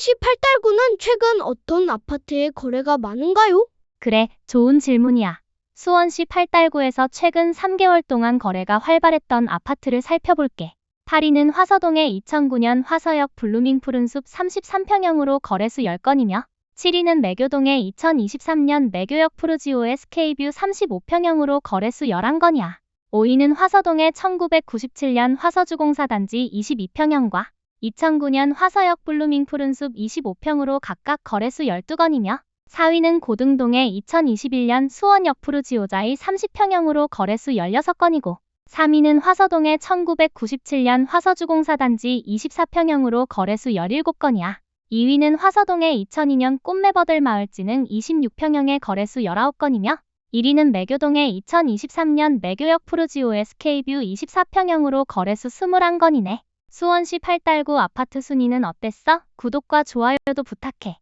수원시 팔달구는 최근 어떤 아파트의 거래가 많은가요? 그래, 좋은 질문이야. 수원시 팔달구에서 최근 3개월 동안 거래가 활발했던 아파트를 살펴볼게. 8위는 화서동의 2009년 화서역 블루밍 푸른숲 33평형으로 거래수 10건이며 7위는 매교동의 2023년 매교역 푸르지오 SK뷰 35평형으로 거래수 11건이야. 5위는 화서동의 1997년 화서주공사단지 22평형과 2009년 화서역 블루밍 푸른숲 25평으로 각각 거래수 12건이며 4위는 고등동의 2021년 수원역 푸르지오자이 30평형으로 거래수 16건이고 3위는 화서동의 1997년 화서주공사단지 24평형으로 거래수 17건이야. 2위는 화서동의 2002년 꽃매버들 마을지능 26평형의 거래수 19건이며 1위는 매교동의 2023년 매교역 푸르지오 SK뷰 24평형으로 거래수 21건이네. 수원시 팔달구 아파트 순위는 어땠어? 구독과 좋아요도 부탁해.